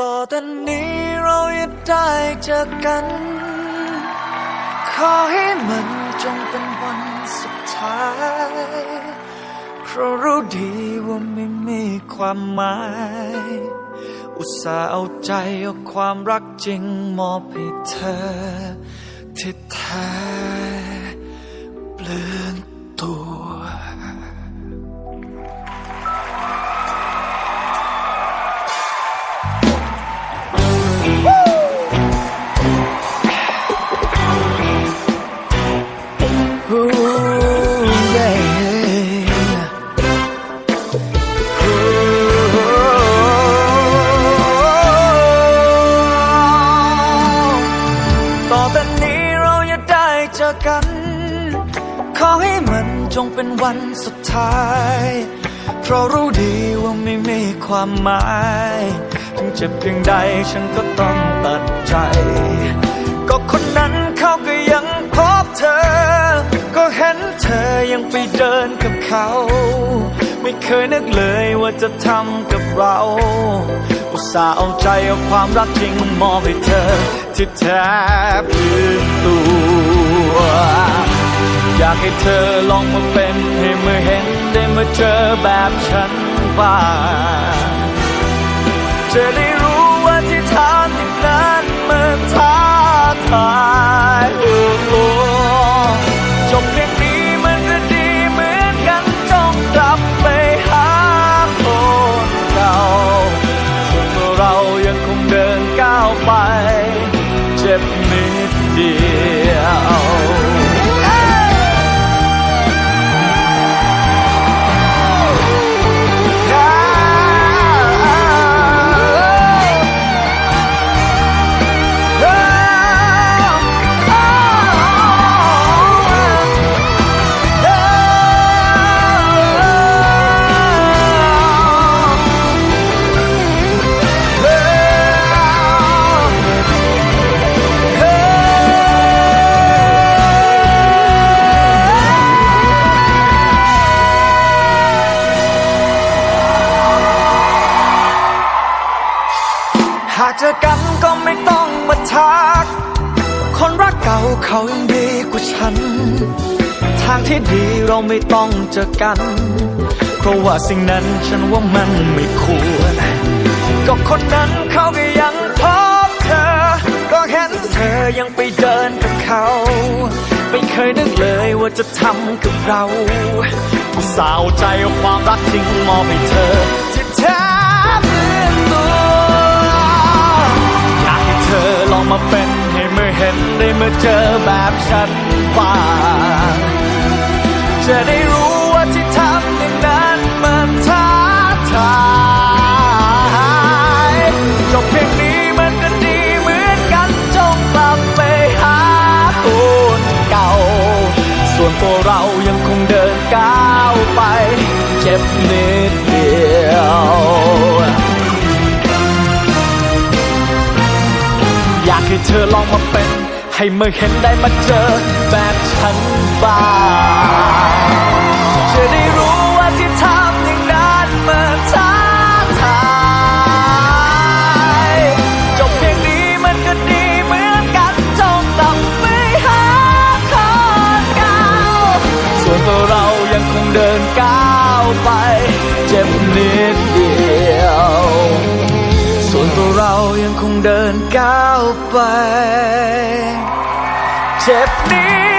ต่อแต่นี้เราจะได้เจอกัน ขอให้มันจงเป็นวันสุดท้ายเพราะรู้ดีว่าไม่มีความหมาย อุตส่าห์เอาใจเอาความรักจริงมอบให้เธอ ที่แท้เปลือนตัว เจอกัน ขอให้มันจงเป็นวันสุดท้าย เพราะรู้ดีว่าไม่มีความหมาย ถึงเจ็บเพียงใดฉันก็ต้องตัดใจ ก็คนนั้นเขาก็ยังพบเธอ ก็เห็นเธอยังไปเดินกับเขา ไม่เคยนึกเลยว่าจะทำกับเราอุตส่าห์เอาใจเอาความรักจริงมอบให้เธอ ที่แทบลืมตัว อยากให้เธอลองมาเป็นให้เมื่อเห็นได้มาเจอแบบฉันบ้างจะได้รู้ว่าที่ทำอย่างนั้น นิ เดียวหากเจอกันก็ไม่ต้องมาทัก คนรักเก่าเขายังดีกว่าฉัน ทางที่ดีเราไม่ต้องเจอกัน เพราะว่าสิ่งนั้นฉันว่ามันไม่ควร ก็คนนั้นเขาก็ยังพบเธอ ก็เห็นเธอยังไปเดินกับเขา ไม่เคยนึกเลยว่าจะทำกับเราสาวใจเอาความรักจริงมอบให้เธอที่แท้ มื่อเจอแบบฉันบ้างจะได้รู้ว่าที่ทำอย่างนั้นมันท้าทายจบเพียงนี้มันก็ดีเหมือนกันจงกลับไปหาคนเก่า ส่วนตัวเรายังคงเดินก้าวไป เจ็บนิดเดียวอยากให้เธอลองมาเป็น ให้เมื่อเห็นได้มาเจอแบบฉันบ้างจะได้รู้ว่าที่ทำอย่างนั้นมันท้าทายจบเพียงนี้มันก็ดีเหมือนกันจงกลับไปหาคนเก่าส่วนตัวเรายังคงเดินก้าวไป เจ็บนิดเดียว ส่วนตัวเรายังคงเดินก้าวไป เจ็บนิ